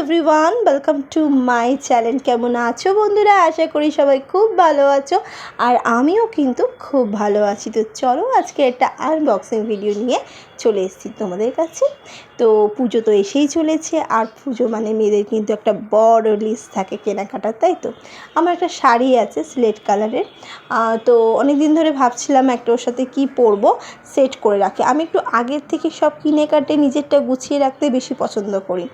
Everyone welcome to my channel কেমন আছো বন্ধুরা? আশা করি সবাই খুব ভালো আছো আর আমিও কিন্তু খুব ভালো আছি। তো চলো আজকে একটা আনবক্সিং ভিডিও নিয়ে চলে এসেছি তোমাদের কাছে। তো পুজো তো এসেই চলেছে। আর পুজো মানে মেয়েদের কিন্তু একটা বড় লিস্ট থাকে কেনাকাটার, তাই তো? আমার একটা শাড়ি আছে স্লেট কালারের তো অনেক দিন ধরে ভাবছিলাম একটা ওর সাথে কি পরবো সেট করে রাখি। আমি একটু আগের থেকে সব কিনে কাটে নিজেরটা গুছিয়ে রাখতে বেশি পছন্দ করি।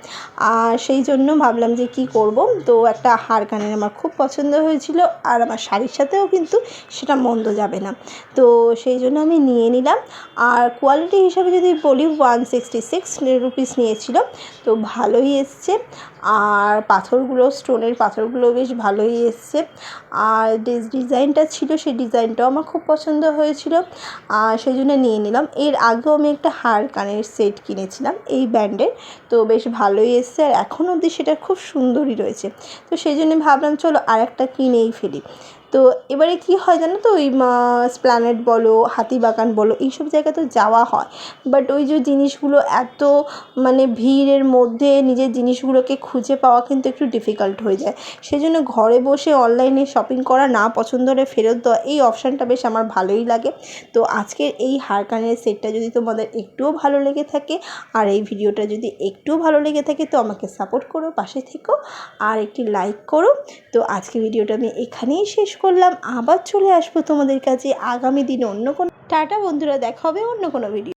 আর সেই জন্য ভাবলাম যে কি করব। তো একটা হার কানের আমার খুব পছন্দ হয়েছিল আর আমার শাড়ির সাথেও কিন্তু সেটা মন্দ যাবে না। তো সেই জন্য আমি নিয়ে নিলাম। আর কোয়ালিটি হিসাবে যদি বলি ওয়ান সিক্সটি সিক্স রুপিস নিয়েছিল। তো ভালোই এসছে। আর পাথরগুলো স্টোনের পাথরগুলো বেশ ভালোই এসছে। আর ডিজাইনটা ছিল সেই ডিজাইনটাও আমার খুব পছন্দ হয়েছিল। আর সেই জন্য নিয়ে নিলাম। এর আগেও আমি একটা হার কানের সেট কিনেছিলাম এই ব্র্যান্ডের তো বেশ ভালোই এসছে। আর এখনও অবধি সেটা খুব সুন্দরই রয়েছে। তো সেই জন্য ভাবলাম, চলো আর একটা কিনেই ফেলি। তো এবারে কি হয় জানো তো? ওই স্প্ল্যানেট বলো হাতিবাগান বলো, এইসব জায়গায় তো যাওয়া হয়। বাট ওই যে জিনিসগুলো এত মানে ভিড়ের মধ্যে নিজের জিনিসগুলোকে খুঁজে পাওয়া কিন্তু একটু ডিফিকাল্ট হয়ে যায়। সেই জন্য ঘরে বসে অনলাইনে শপিং করা না পছন্দ হলে ফেরত দেওয়া, এই অপশানটা বেশ আমার ভালোই লাগে। তো আজকের এই হারকানের সেটটা যদি তোমাদের একটুও ভালো লেগে থাকে, আর এই ভিডিওটা যদি একটুও ভালো লেগে থাকে, তো আমাকে সাপোর্ট করো, পাশে থেকো, আর একটি লাইক করো। তো আজকে ভিডিওটা আমি এখানেই শেষ করলাম, আবার চলে আসব তোমাদের কাছে। আগামী দিনে অন্য কোনো টাটা বন্ধুরা, দেখা হবে অন্য কোনো ভিডিও